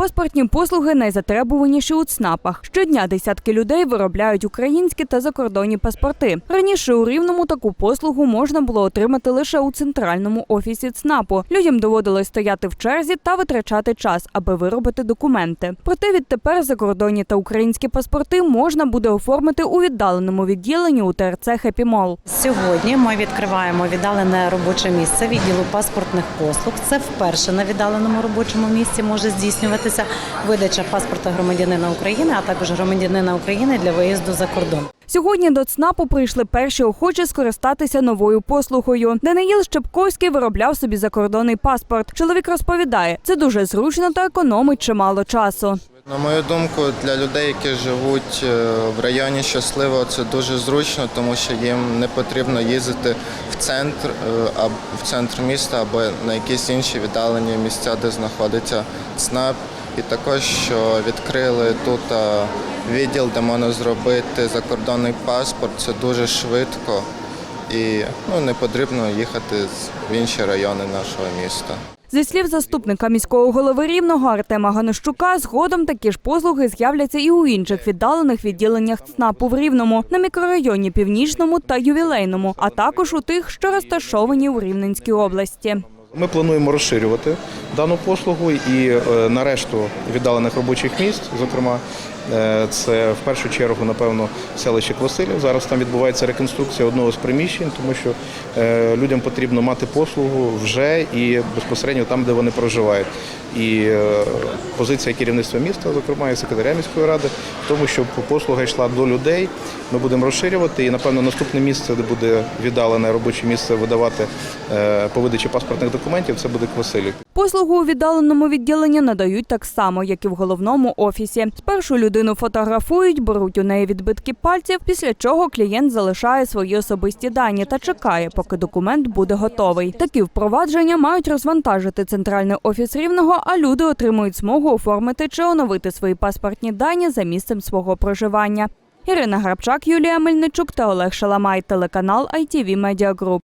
Паспортні послуги найзатребуваніші у ЦНАПах. Щодня десятки людей виробляють українські та закордонні паспорти. Раніше у Рівному таку послугу можна було отримати лише у центральному офісі ЦНАПу. Людям доводилось стояти в черзі та витрачати час, аби виробити документи. Проте відтепер закордонні та українські паспорти можна буде оформити у віддаленому відділенні у ТРЦ «Хеппі Мол». Сьогодні ми відкриваємо віддалене робоче місце відділу паспортних послуг. Це вперше на віддаленому робочому місці може здійснюватися видача паспорта громадянина України, а також громадянина України для виїзду за кордон. Сьогодні до ЦНАПу прийшли перші охочі скористатися новою послугою. Даниїл Щепковський виробляв собі закордонний паспорт. Чоловік розповідає, це дуже зручно та економить чимало часу. На мою думку, для людей, які живуть е, в районі щасливо, це дуже зручно, тому що їм не потрібно їздити в центр е, або в центр міста або на якісь інші віддалені місця, де знаходиться ЦНАП. І також що відкрили тут е, відділ, де можна зробити закордонний паспорт. Це дуже швидко і ну, не потрібно їхати в інші райони нашого міста. Зі слів заступника міського голови Рівного Артема Ганощука, згодом такі ж послуги з'являться і у інших віддалених відділеннях ЦНАПу в Рівному, на мікрорайоні Північному та Ювілейному, а також у тих, що розташовані у Рівненській області. Ми плануємо розширювати дану послугу і е, на решту віддалених робочих місць, зокрема, це в першу чергу, напевно, селище Квасилів. Зараз там відбувається реконструкція одного з приміщень, тому що е, людям потрібно мати послугу вже і безпосередньо там, де вони проживають. І е, позиція керівництва міста, зокрема і секретаря міської ради, в тому, щоб послуга йшла до людей. Ми будемо розширювати. І напевно наступне місце, де буде віддалене робоче місце видавати е, по видачі паспортних документів, це буде Квасилів. Послугу у віддаленому відділенні надають так само, як і в головному офісі. Спершу людину фотографують, беруть у неї відбитки пальців, після чого клієнт залишає свої особисті дані та чекає, поки документ буде готовий. Такі впровадження мають розвантажити центральний офіс рівного, а люди отримують змогу оформити чи оновити свої паспортні дані за місцем свого проживання. Ірина Грабчак, Юлія Мельничук та Олег Шаламай. Телеканал ITV Media Group.